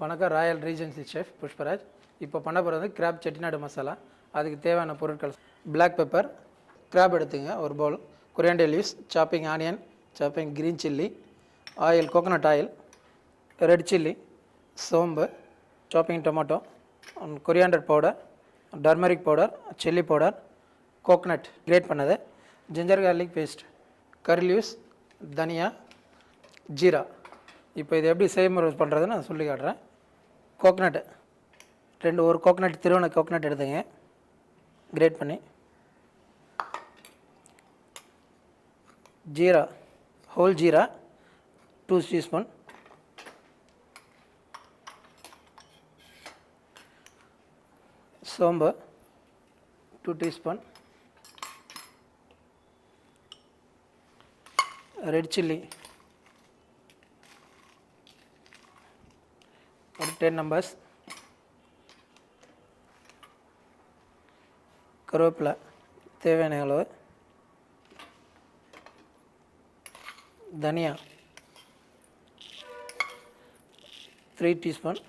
வணக்கம் Royal Regency chef Pushparaj. இப்போ பண்ண போகிறது வந்து கிராப் செட்டிநாடு மசாலா. அதுக்கு தேவையான பொருட்கள் பிளாக் பெப்பர் கிராப் எடுத்துங்க ஒரு bowl coriander leaves chopping onion chopping green chilli oil coconut oil red chilli சோம்பு chopping tomato coriander powder turmeric powder chilli powder coconut grate பண்ணது. Ginger garlic paste curry leaves தனியா ஜீரா இப்போ இது எப்படி செய்முறை பண்ணுறதுன்னு நான் சொல்லி காட்டுறேன். கோகனட்டு ரெண்டு ஒரு கோகனட் திருவண்ண கோகனட் எடுத்துங்க கிரேட் பண்ணி. Jeera whole jeera two teaspoon சோம்பு two teaspoon red chilli ten numbers கருவேப்பிலை தேவையான அளவு. தனியா. த்ரீ டீஸ்பூன்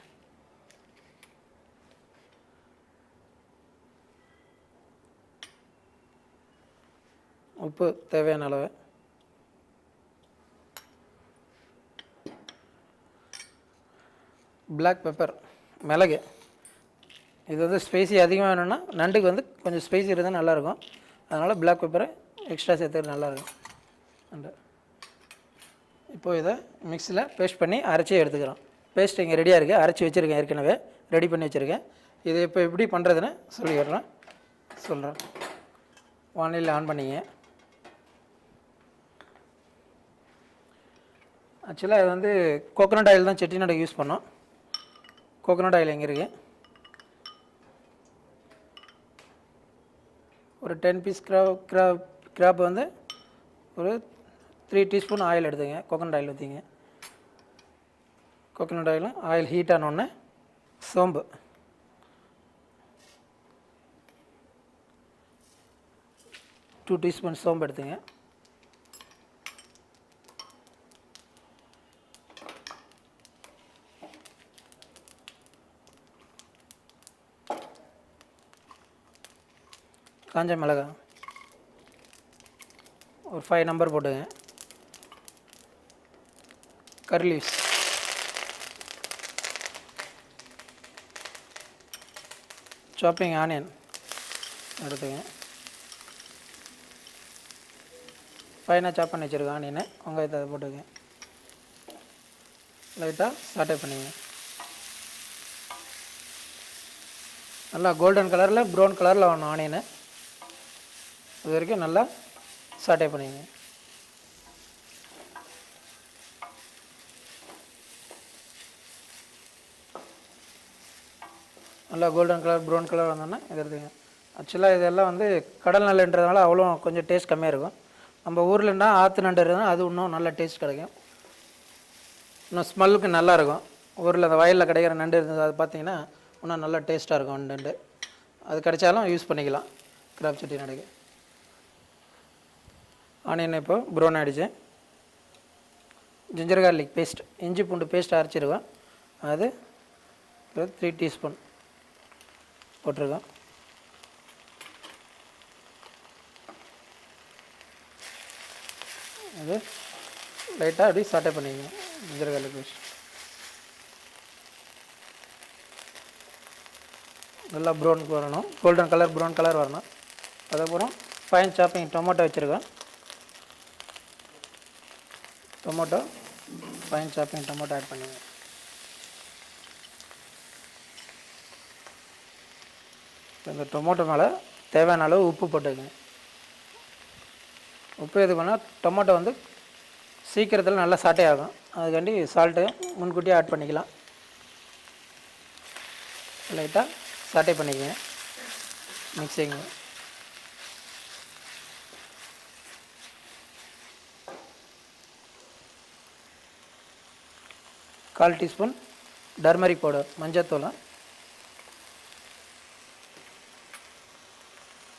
உப்பு தேவையான அளவு. பிளாக் பெப்பர் மிளகு. இது வந்து ஸ்பைசி அதிகமாக வேணும்னா நண்டுக்கு வந்து கொஞ்சம் ஸ்பைசி இருந்தால் நல்லாயிருக்கும். அதனால் பிளாக் பெப்பரை எக்ஸ்ட்ரா சேர்த்துக்கிறது நல்லாயிருக்கும். நண்டு. இப்போ இதை மிக்ஸியில் பேஸ்ட் பண்ணி அரைச்சி எடுத்துக்கிறோம். பேஸ்ட் இங்கே ரெடியாக இருக்குது அரைச்சி வச்சுருக்கேன் ஏற்கனவே. ரெடி பண்ணி வச்சுருக்கேன். இதை இப்போ எப்படி பண்ணுறதுன்னு சொல்லிடுறேன். சொல்கிறேன் வானிலையில் ஆன் பண்ணிங்க. ஆக்சுவலாக இது வந்து கோகோனட் ஆயில் தான் செட்டிநாடு யூஸ் பண்ணோம். கோகோனட் ஆயில் எங்கே இருக்குது ஒரு ten piece crab crab crab வந்து ஒரு த்ரீ டீஸ்பூன் ஆயில் எடுத்துங்க. கோகோனட் ஆயில் ஊற்றிங்க கோகோனட் ஆயிலும் ஆயில் ஹீட் ஆனோடனே சோம்பு. டூ டீஸ்பூன் சோம்பு எடுத்துங்க. காஞ்ச மிளகா. ஒரு ஃபைவ் நம்பர் போட்டுங்க. கர்லீஸ் லீவ்ஸ் சாப்பிங் ஆனியன் எடுத்துங்க. ஃபைனாக சாப் பண்ணி வச்சுருக்கேன் ஆனியனை வெங்காயத்தை அதை போட்டுக்கங்க லைட்டாக சாட்டை பண்ணிங்க. நல்லா கோல்டன் கலரில் ப்ரௌன் கலரில் வேணும் ஆனியனை இது வரைக்கும் நல்லா சாட்டை பண்ணிங்க நல்லா கோல்டன் கலர் ப்ரௌன் கலர் வந்தோன்னா இது எடுத்துங்க ஆக்சுவலாக இதெல்லாம் வந்து கடல் நல்லன்றதுனால அவ்வளோ கொஞ்சம் டேஸ்ட் கம்மியாக இருக்கும். நம்ம ஊர்லன்னா ஆற்று நண்டு அது இன்னும் நல்ல டேஸ்ட் கிடைக்கும். இன்னும் ஸ்மெல்லுக்கு நல்லாயிருக்கும் ஊரில் அந்த வயலில் கிடைக்கிற நண்டு இருந்தது அது பார்த்தீங்கன்னா இன்னும் நல்லா டேஸ்ட்டாக இருக்கும் நண்டு. அது கிடைச்சாலும் யூஸ் பண்ணிக்கலாம். கிராப் சட்டி நடுக்கு. ஆனியன் இப்போ? ப்ரௌன் ஆகிடுச்சு ஜிஞ்சர் கார்லிக் பேஸ்ட் இஞ்சி பூண்டு பேஸ்ட் அரைச்சிருக்கோம். அது த்ரீ டீஸ்பூன் போட்டிருக்கோம். அது லைட்டாக அப்படியே சாட்டை பண்ணிக்கணும் ஜிஞ்சர் கார்லிக் பேஸ்ட் நல்லா ப்ரௌன் வரணும். கோல்டன் கலர் ப்ரௌன் கலர் வரணும். அதுக்கப்புறம் ஃபைன் சாப்பிங் டொமேட்டோ வச்சுருக்கேன் tomato fine chopping tomato add பண்ணுங்க. இந்த டொமேட்டோ மேலே தேவையான அளவு உப்பு போட்டுக்கங்க. உப்பு எது பண்ணால் டொமேட்டோ வந்து சீக்கிரத்தில் நல்லா சாட்டே ஆகும். அதுக்காண்டி சால்ட்டு முன்கூட்டியே ஆட் பண்ணிக்கலாம். லைட்டாக சாட்டை பண்ணிக்கங்க. மிக்சிங்க கால் டீஸ்பூன் டர்மரிக் பவுடர் மஞ்சத்தூள்.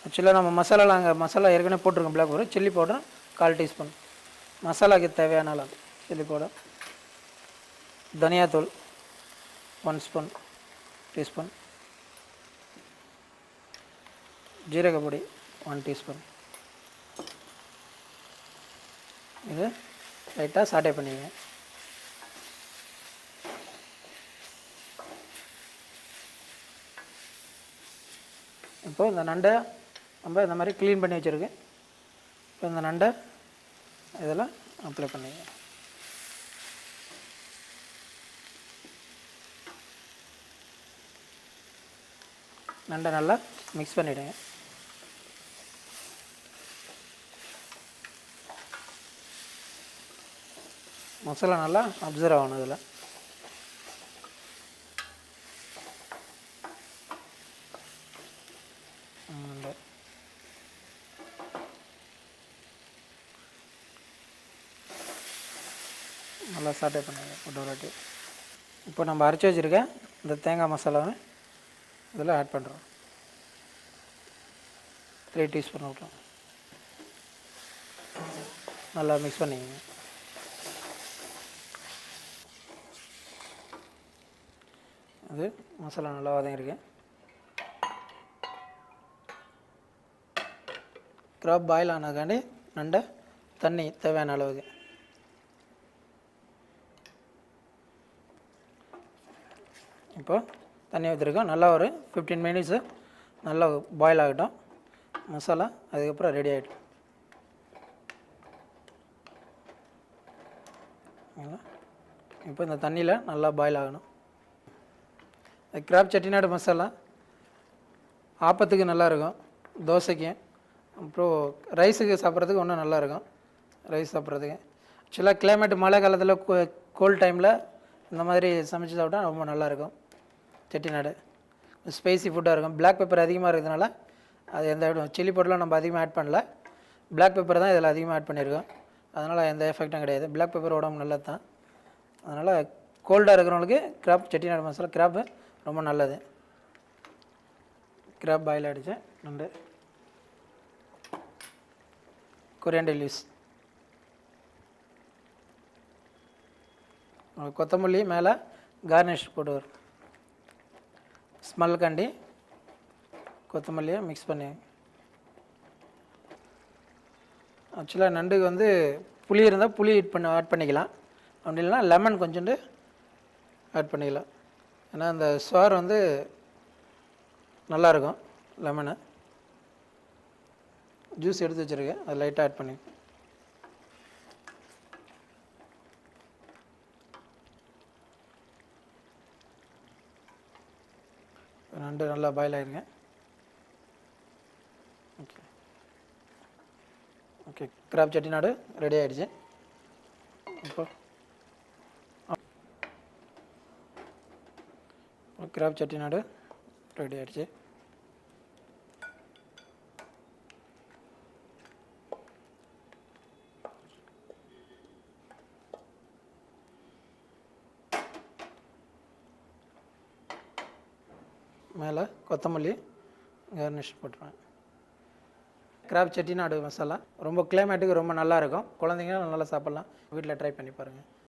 ஆக்சுவலாக நம்ம மசாலாவில் அங்கே மசாலா ஏற்கனவே போட்டிருக்கோம் பிளாக் பவுடர் சில்லி பவுடர் கால் டீஸ்பூன். மசாலாக்கு தேவையான அளவு சில்லி பவுடர் தனியாத்தூள் ஒன் ஸ்பூன் டீஸ்பூன் ஜீரக பொடி ஒன் டீஸ்பூன் இது லைட்டாக சாட்டே பண்ணிக்கங்க இப்போ இந்த நண்டை நம்ம இந்த மாதிரி க்ளீன் பண்ணி வச்சுருக்கேன். இப்போ இந்த நண்டை இதெல்லாம் அப்ளை பண்ணிங்க நண்டை நல்லா மிக்ஸ் பண்ணிவிடுங்க மசாலா நல்லா அப்சர்வ் ஆகணும் இதில் நண்டை நல்லா பண்ணுங்கள் பண்ணுங்க ஒரு வாட்டி. இப்போ நம்ம அரைச்சி வச்சுருக்க இந்த தேங்காய் மசாலாவை இதில் ஆட் பண்ணுறோம் த்ரீ டீஸ்பூன் விட்டோம். நல்லா மிக்ஸ் பண்ணிக்கங்க. அது மசாலா நல்லா வதங்கிருக்கு க்ராப் பாயில் ஆனதுக்காண்டி நண்டை தண்ணி தேவையான அளவுக்கு. இப்போ தண்ணி ஊற்றிருக்கோம் நல்லா ஒரு ஃபிஃப்டீன் மினிட்ஸு நல்லா பாயில் ஆகட்டும். மசாலா அதுக்கப்புறம் ரெடி ஆகிடும் இப்போ இந்த தண்ணியில் நல்லா பாயில் ஆகணும். இந்த கிராப் செட்டிநாடு மசாலா ஆப்பத்துக்கு நல்லாயிருக்கும் தோசைக்கு. அப்புறம் ரைஸுக்கு சாப்பிட்றதுக்கு இன்னும் நல்லாயிருக்கும் ரைஸ் சாப்பிட்றதுக்கு. ஆக்சுவலாக கிளைமேட் மழை காலத்தில் கோல்ட் டைமில் இந்த மாதிரி சமைச்சு சாப்பிட்டா ரொம்ப நல்லாயிருக்கும் செட்டிநாடு ஸ்பைசி ஃபுட்டாக இருக்கும். பிளாக் பெப்பர் அதிகமாக இருக்கிறதுனால அது எந்த சில்லி பவுடர்லாம் நம்ம அதிகமாக ஆட் பண்ணல. பிளாக் பெப்பர் தான் இதில் அதிகமாக ஆட் பண்ணியிருக்கோம். அதனால் எந்த எஃபெக்ட்டும் கிடையாது. பிளாக் பெப்பர் உடம்பு நல்லது தான் அதனால் கோல்டாக இருக்கிறவங்களுக்கு கிராப் செட்டிநாடு மசாலா கிராப்பு ரொம்ப நல்லது. கிராப் பாயில் ஆகிடுச்சேன் நண்டு கொரியாண்டர் லீவ்ஸ் கொத்தமல்லி மேலே கார்னிஷ் போட்டு வரும் ஸ்மெல் கண்டி கொத்தமல்லியை மிக்ஸ் பண்ணி. ஆக்சுவலாக நண்டுக்கு வந்து புளி இருந்தால் புளி ஆட் பண்ண ஆட் பண்ணிக்கலாம். அப்படி இல்லைனா லெமன் கொஞ்சோண்டு ஆட் பண்ணிக்கலாம். ஏன்னா அந்த சோறு வந்து நல்லாயிருக்கும் லெமனு ஜூஸ் எடுத்து வச்சுருக்கேன் அது லைட்டாக ஆட் பண்ணி. நண்டு நல்லா boil ஆகிருங்க okay okay crab Chettinad ready ஆகிடுச்சு இப்போ கிராப் செட்டிநாடு ரெடி ஆகிடுச்சு மேலே கொத்தமல்லி கார்னிஷ் போட்டுருவேன். கிராப் செட்டிநாடு மசாலா. ரொம்ப கிளைமேட்டுக்கு ரொம்ப நல்லாயிருக்கும் குழந்தைங்க நல்லா சாப்பிட்லாம். வீட்டில் ட்ரை பண்ணி பாருங்கள்